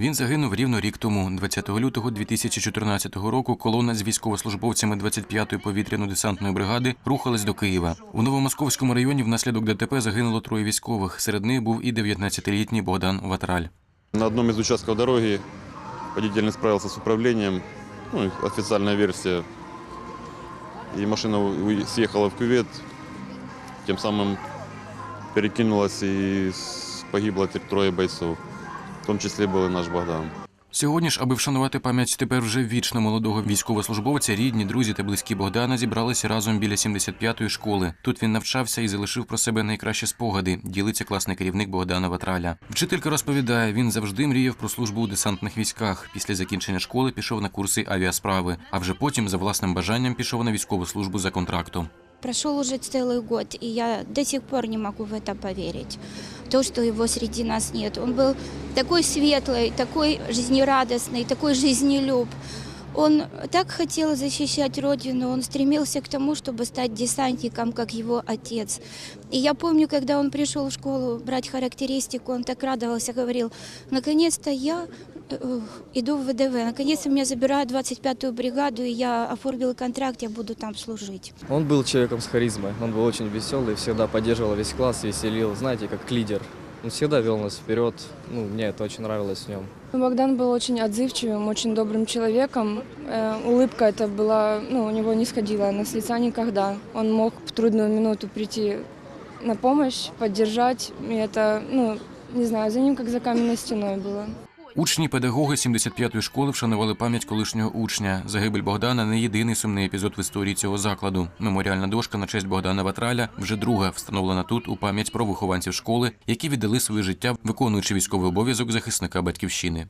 Він загинув рівно рік тому, 20 лютого 2014 року. Колона з військовослужбовцями 25-ї повітряно-десантної бригади рухалась до Києва. У Новомосковському районі внаслідок ДТП загинуло троє військових. Серед них був і 19-літній Богдан Ватраль. На одном из участков дороги водитель не справился с управлением, ну, официальная версия. И машина съехала в кювет, тем самым перекинулась и с- погибло т- трое бойцов. В том числе был и наш Богдан. Сьогодні ж, аби вшанувати пам'ять тепер вже вічно молодого військовослужбовця, рідні, друзі та близькі Богдана зібралися разом біля 75-ї школи. Тут він навчався і залишив про себе найкращі спогади. Ділиться класний керівник Богдана Ватраля. Вчителька розповідає, він завжди мріяв про службу у десантних військах. Після закінчення школи пішов на курси авіасправи, а вже потім за власним бажанням пішов на військову службу за контрактом. Прошел уже целый год, и я до сих пор не могу в это поверить. То, что его среди нас нет. Он был такой светлый, такой жизнерадостный, такой жизнелюб. Он так хотел защищать Родину, он стремился к тому, чтобы стать десантником, как его отец. И я помню, когда он пришел в школу брать характеристику, он так радовался, говорил, наконец-то я э, иду в ВДВ, наконец-то меня забирают в 25-ю бригаду, и я оформил контракт, я буду там служить. Он был человеком с харизмой, он был очень веселый, всегда поддерживал весь класс, веселил, знаете, как лидер. Он всегда вел нас вперед, ну, мне это очень нравилось в нем. Богдан был очень отзывчивым, очень добрым человеком. Э, улыбка это была, ну, у него не сходила она с лица никогда. Он мог в трудную минуту прийти на помощь, поддержать. И это, ну, не знаю, за ним как за каменной стеной было. Учні педагоги 75-ї школи вшанували пам'ять колишнього учня. Загибель Богдана не єдиний сумний епізод в історії цього закладу. Меморіальна дошка на честь Богдана Ватраля вже друга встановлена тут у пам'ять про вихованців школи, які віддали своє життя, виконуючи військовий обов'язок захисника батьківщини.